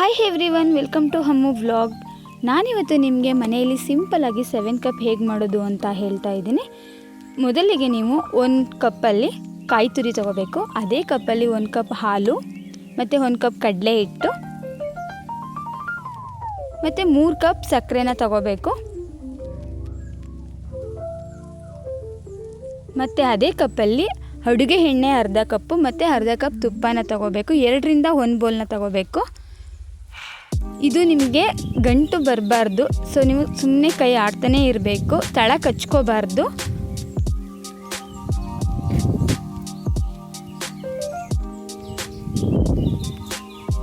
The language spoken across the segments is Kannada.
Hi everyone welcome to ಹಮ್ಮು ವ್ಲಾಗ್ ನಾನಿವತ್ತು ನಿಮಗೆ ಮನೆಯಲ್ಲಿ ಸಿಂಪಲಾಗಿ ಸೆವೆನ್ ಕಪ್ ಹೇಗೆ ಮಾಡೋದು ಅಂತ ಹೇಳ್ತಾ ಇದ್ದೀನಿ. ಮೊದಲಿಗೆ ನೀವು ಒಂದು ಕಪ್ಪಲ್ಲಿ ಕಾಯಿ ತುರಿ ತಗೋಬೇಕು. ಅದೇ ಕಪ್ಪಲ್ಲಿ ಒಂದು ಕಪ್ ಹಾಲು, ಮತ್ತು ಒಂದು ಕಪ್ ಕಡಲೆ ಹಿಟ್ಟು, ಮತ್ತು ಮೂರು ಕಪ್ ಸಕ್ಕರೆನ ತಗೋಬೇಕು. ಮತ್ತು ಅದೇ ಕಪ್ಪಲ್ಲಿ ಅಡುಗೆ ಎಣ್ಣೆ ಅರ್ಧ ಕಪ್ಪು ಮತ್ತು ಅರ್ಧ ಕಪ್ ತುಪ್ಪನ ತಗೋಬೇಕು. ಎರಡರಿಂದ ಒಂದು ಬೋಲ್ನ ತಗೋಬೇಕು. ಇದು ನಿಮಗೆ ಗಂಟು ಬರಬಾರ್ದು. ಸೊ ನೀವು ಸುಮ್ಮನೆ ಕೈ ಆಡ್ತಾನೆ ಇರಬೇಕು. ತಳ ಕಚ್ಕೋಬಾರ್ದು.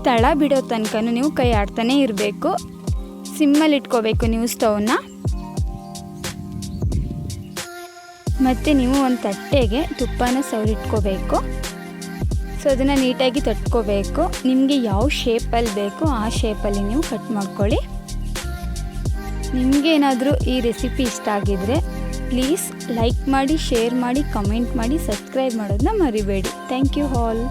ತಳ ಬಿಡೋ ತನಕ ನೀವು ಕೈ ಆಡ್ತಾನೆ ಇರಬೇಕು. ಸಿಮ್ಮಲ್ಲಿ ಇಟ್ಕೋಬೇಕು ನೀವು ಸ್ಟವ್ನ. ಮತ್ತು ನೀವು ಒಂದು ತಟ್ಟೆಗೆ ತುಪ್ಪನ ಸವರಿಟ್ಕೋಬೇಕು ಸೊ ಅದನ್ನು ನೀಟಾಗಿ ತಟ್ಕೋಬೇಕು. ನಿಮಗೆ ಯಾವ ಶೇಪಲ್ಲಿ ಬೇಕೋ ಆ ಶೇಪಲ್ಲಿ ನೀವು ಕಟ್ ಮಾಡ್ಕೊಳ್ಳಿ. ನಿಮಗೇನಾದರೂ ಈ ರೆಸಿಪಿ ಇಷ್ಟ ಆಗಿದ್ರೆ ಪ್ಲೀಸ್ ಲೈಕ್ ಮಾಡಿ ಶೇರ್ ಮಾಡಿ ಕಮೆಂಟ್ ಮಾಡಿ ಸಬ್ಸ್ಕ್ರೈಬ್ ಮಾಡೋದನ್ನ ಮರಿಬೇಡಿ. Thank you all